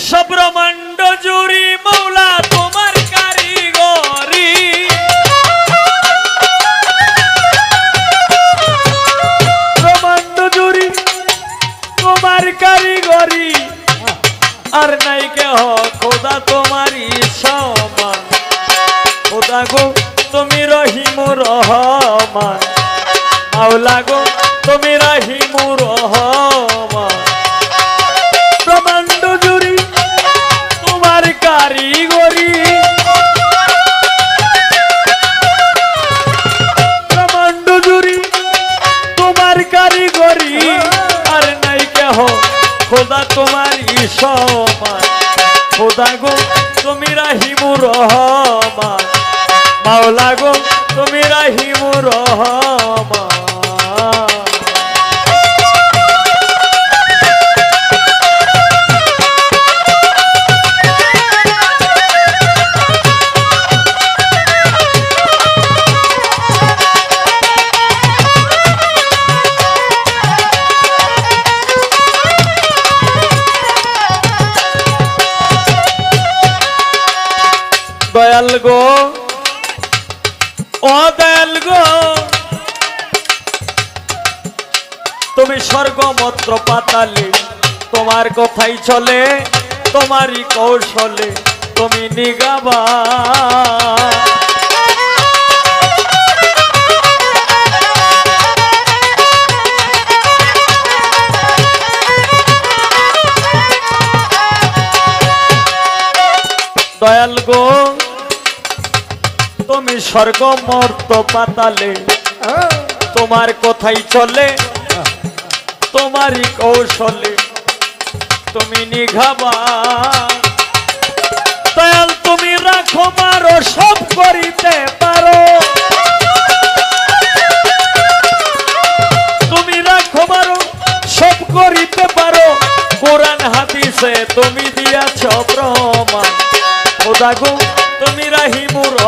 বিশ্বব্রহ্মাণ্ড জুড়ি মৌলা তোমার কারিগরি। ব্রহ্মাণ্ড জুড়ি তোমার কারিগরি। আর নাই কেহ খোদা তোমারই সমান। খোদা গো তুমি রহিম রহমান। মাওলা গো তুমি রহিম রহমান। কারিগরি ব্রহ্মাণ্ড জুড়ি তোমার কারিগরি। আর নাই কেহ, খোদা তোমার সমান। খোদা গো, তুমি রাহিমু রহমান। মাওলা গো, তুমি রাহিমু রহমান। দয়াল গো। ও গো। তুমি স্বর্গমত্র পাতালে তোমার কথাই চলে তোমারই কৌশলে তুমি নিগাবা। তুমি স্বর্গমর্ত পাতালে। তোমার কথাই চলে, তোমারই কৌশলে। তুমি নিঘাবা। দয়াল, তুমি রাখো মারো, সব করিতে পারো। তুমি রাখো মারো, সব করিতে পারো। কোরআন তুমি দিয়াছ প্রমাণ।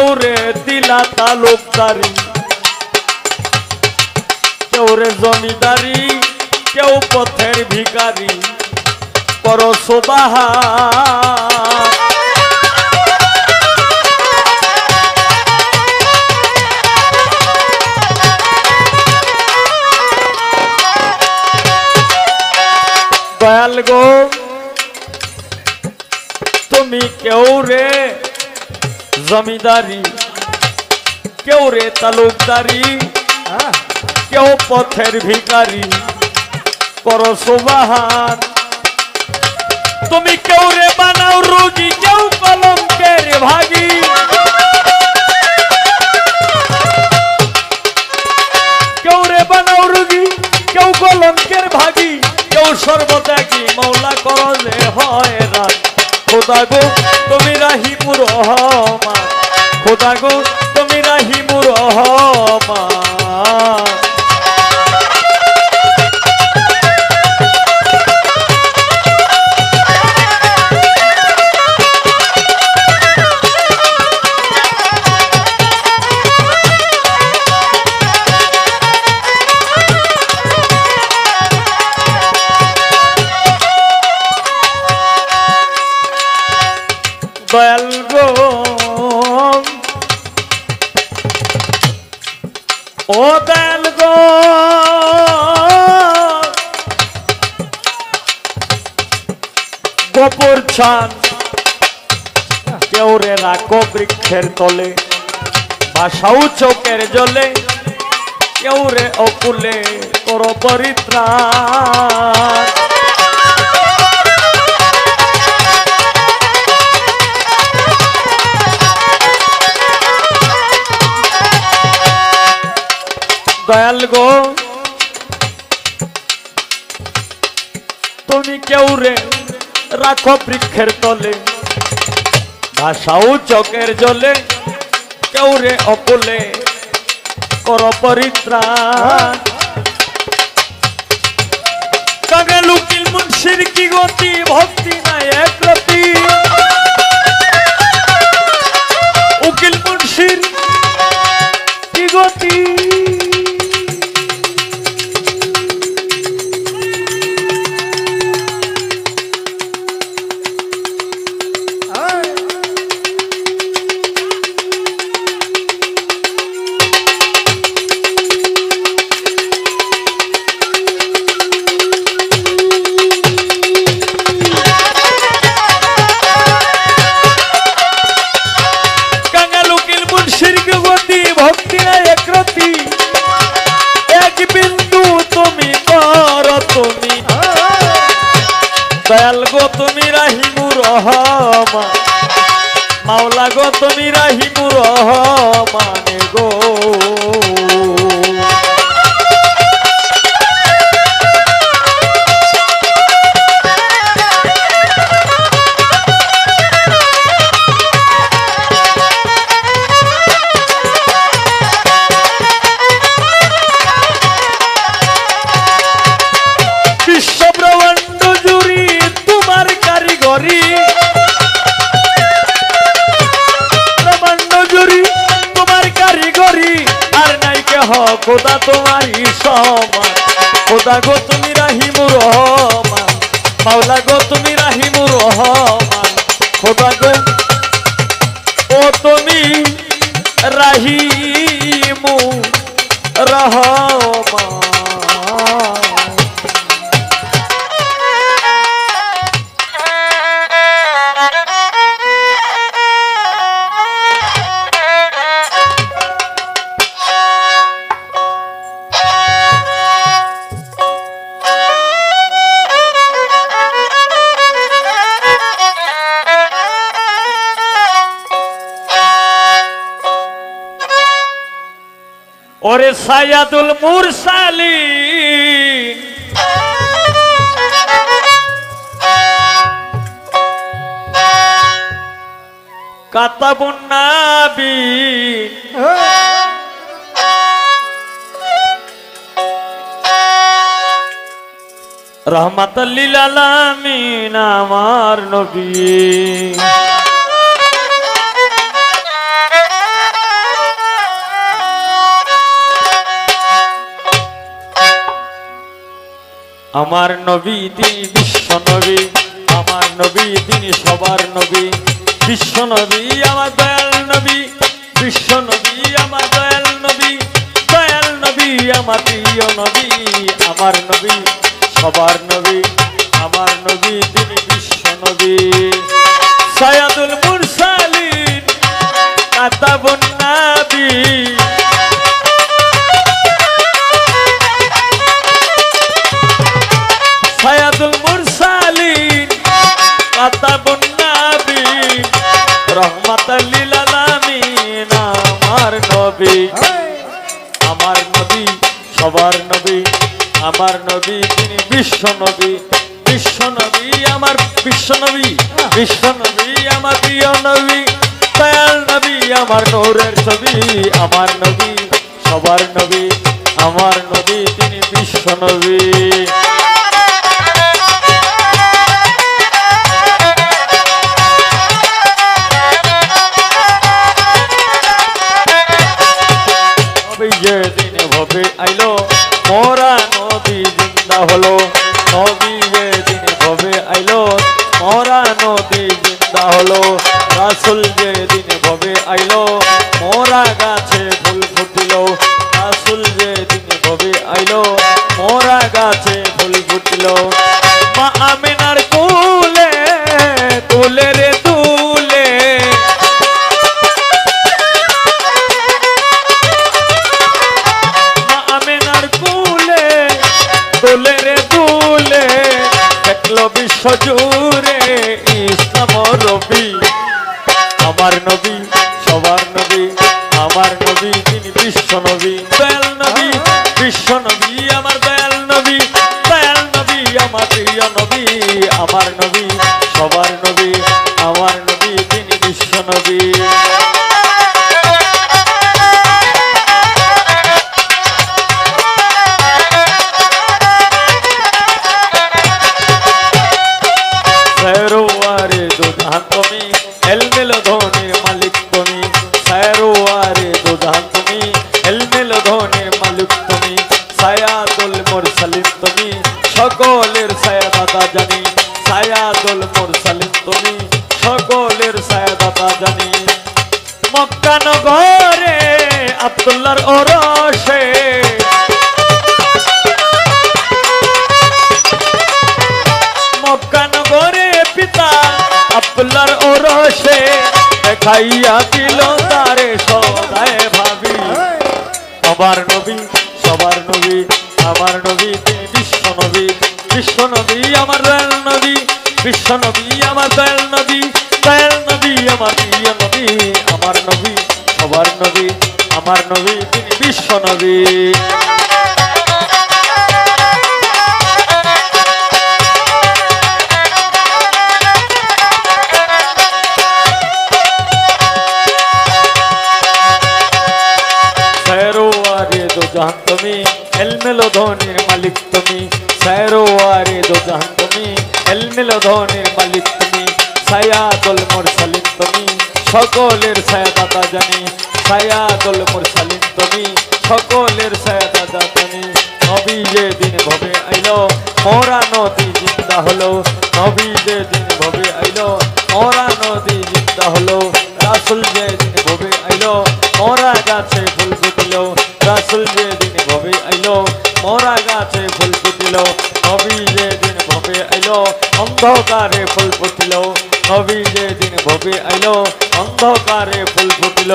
কেউ রে দিলা তালুকদারি কেউ রে জমিদারি, কেউ পথের ভিকারি পর দয়াল গো, তুমি কেউ রে জমিদারি। কেউ রে তালুকদারি কেউ পথের ভিকারি কর সুবাহান। তুমি কেউ রে বানাও রোগী কেউ কলঙ্কের ভাগী। কেউ রে বানাও রোগী কেউ কলঙ্কের ভাগী। কেউ সর্বত্যাগী মৌলা করলে হয় রাত খোদা গো তুমি রাহিমুর রহমান খোদা গো ও বেল গো। গোপুর ছান কেউ রে রাখো বৃক্ষের তলে, বাসাও চোখের জলে কেউ রে অকুলে কর পরিত্রাণ। দয়াল গো। তুমি কেউ রে রাখো বৃক্ষের তলে ভাষাও চোখের জলে, কেউ রে অকুলে কর পরিত্রাণ। কাঙাল উকিল মুন্সির কি গতি, ভক্তি নাই একরতি উকিল মুন্সির কি গতি? মাওলা গো তুমি রাহিমুর মানে গো। খোদা তোমারই সমান। খোদা গো তুমি রাহিমুর রহমান মাওলা গো ওরে সায়াদুল মুরসালিন। কাতাবুন নাবিন। রহমাতাল্লিল আলামিন আমার নবী। আমার নবী, তিনি বিশ্ব নবী। আমার নবী, তিনি সবার নবী। বিশ্ব নবী, আমার দয়াল নবী। বিশ্ব নবী, আমার দয়াল নবী। দয়াল নবী, আমার প্রিয় নবী। আমার নবী, সবার নবী। আমার নবী, তিনি বিশ্ব নবী। সয়াদুল মুরসালিন, কাতাবুন নাবী নবী, সবার নবী, আমার নবী, তিনি বিশ্ব নবী বিশ্ব নবী, আমার বিশ্ব নবী বিশ্ব নবী, আমার প্রিয় নবী, দয়াল নবী, আমার নৌরের ছবি, আমার নবী, সবার নবী, আমার নবী, তিনি বিশ্ব নবী। দেখাইয়া দিল তারে সদায় ভাবি। আমার নবী, সবার নবী, আমার নবী বিশ্ব নবী বিশ্ব নবী, আমার দয়াল নবী বিশ্ব নবী, আমার দয়াল নবী দয়াল নবী, আমার প্রিয় নবী, আমার নবী, সবার নবী, আমার নবী, তিনি বিশ্ব নবী। এলমেলো ধনির মালিক তুমি সৈরোয়ারে দো জাহান তুমি এলমেলো ধনির মালিক তুমি সায়াদুল মুরসালিন তুমি, সকলের সায়াদাতা জানি সায়াদুল মুরসালিন তুমি, সকলের সায়াদাতা জানি। নবী যে দিন ভবে আইলো, মোরা নদী জিন্দা হলো। নবী যে দিন ভবে আইলো, মোরা নদী জিন্দা হলো। রাসুল যে দিন ভবে আইলো, মোরা গাছে ফুল ফুটিল। রাসুল যে দিন ভবে আইলো। মোরা গাছে ফুল ফুটিল, কবি যে দিন ভবে আইলো, অন্ধকারে ফুল ফুটিল, কবি যে দিন ভবে আইলো, অন্ধকারে ফুল ফুটিল।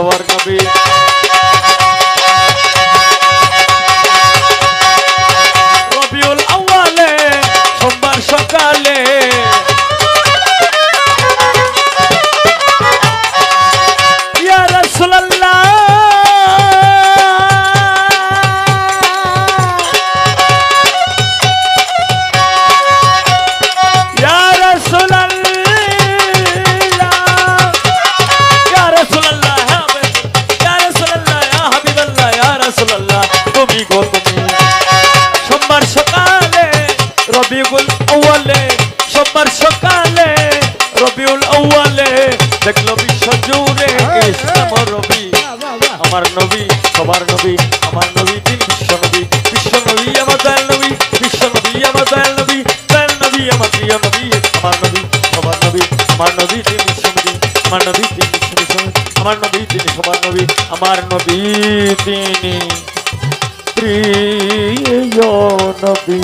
নবী আমার নবী, সবার নবী, আমার নবী তিনি বিশ্ব নবী বিশ্ব নবী আমার দয়াল নবী, বিশ্ব নবী আমার দয়াল নবী দয়াল নবী আমার প্রিয় নবী, আমার নবী, সবার নবী, আমার নবী তিনি বিশ্ব নবী, আমার নবী তিনি বিশ্ব বিশ্ব আমার নবী তিনি সবার নবী, আমার নবী তিনি প্রিয় নবী।